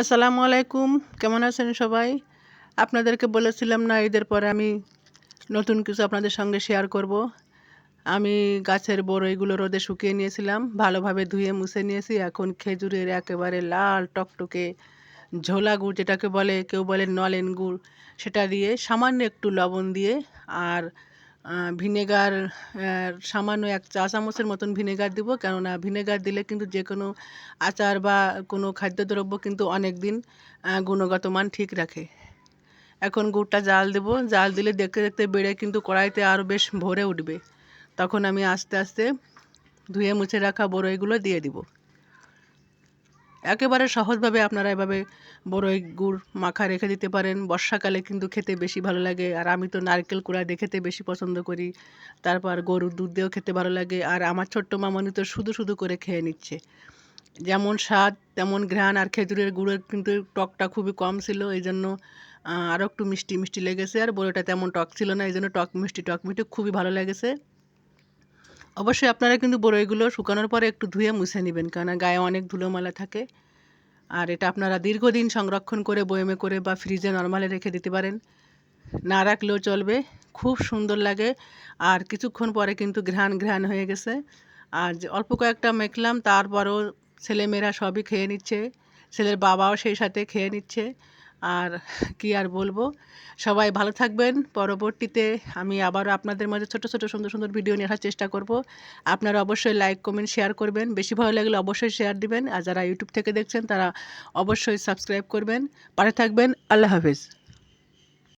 আসসালামু আলাইকুম। কেমন আছেন সবাই? আপনাদেরকে বলেছিলাম না, ঈদের পরে আমি নতুন কিছু আপনাদের সঙ্গে শেয়ার করব। আমি গাছের বড়ইগুলো রোদে শুকিয়ে নিয়েছিলাম, ভালোভাবে ধুয়ে মুছে নিয়েছি। এখন খেজুরের একেবারে লাল টকটকে ঝোলা গুড় যেটাকে বলে, কেউ বলে নলেন গুড়, সেটা দিয়ে সামান্য একটু লবণ দিয়ে আর ভিনেগার সামান্য এক চা চামচের মতন ভিনেগার দিব। কেননা ভিনেগার দিলে কিন্তু যে কোনো আচার বা কোনো খাদ্যদ্রব্য কিন্তু অনেক দিন গুণগত মান ঠিক রাখে। এখন গুড়টা জাল দেব। জাল দিলে দেখতে দেখতে বেড়ে কিন্তু কড়াইতে আরও বেশ ভরে উঠবে। তখন আমি আস্তে আস্তে ধুয়ে মুছে রাখা বড়ইগুলো দিয়ে দিব। একেবারে সহজভাবে আপনারা এভাবে বড়ই গুড় মাখা রেখে দিতে পারেন। বর্ষাকালে কিন্তু খেতে বেশি ভালো লাগে। আর আমি তো নারকেল কুড়া দিয়ে খেতে বেশি পছন্দ করি। তারপর গরুর দুধ দিয়েও খেতে ভালো লাগে। আর আমার ছোট্ট মামনি তো শুধু শুধু করে খেয়ে নিচ্ছে। যেমন স্বাদ, তেমন ঘ্রাণ আর খেজুরের গুড়ের কিন্তু টকটা খুবই কম ছিল। এই জন্য আরও একটু মিষ্টি মিষ্টি লেগেছে। আর বড়িটা তেমন টক ছিল না। এই জন্য টক মিষ্টি টক মিষ্টি খুবই ভালো লেগেছে। অবশ্যই আপনারা কিন্তু বড়ইগুলো শুকানোর পরে একটু ধুয়ে মুছে নেবেন কারণ গায়ে অনেক ধুলোমালা থাকে। আর এটা আপনারা দীর্ঘদিন সংরক্ষণ করে, বয়মে করে বা ফ্রিজে নর্মালে রেখে দিতে পারেন। না রাখলেও চলবে, খুব সুন্দর লাগে। আর কিছুক্ষণ পরে কিন্তু ঘ্রাণ ঘ্রাণ হয়ে গেছে। আর অল্প কয়েকটা মেখলাম, তারপরও ছেলেমেয়েরা সবই খেয়ে নিচ্ছে। ছেলের বাবাও সেই সাথে খেয়ে নিচ্ছে। আর কি আর বলব? সবাই ভালো থাকবেন। পরবর্তীতে আমি আবারও আপনাদের মাঝে ছোট ছোট, সুন্দর সুন্দর ভিডিও নিয়ে আসার চেষ্টা করব। আপনারা অবশ্যই লাইক কমেন্ট শেয়ার করবেন। বেশি ভালো লাগলে অবশ্যই শেয়ার দিবেন। আর যারা ইউটিউব থেকে দেখছেন, তারা অবশ্যই সাবস্ক্রাইব করবেন। পারে থাকবেন। আল্লাহ হাফিজ।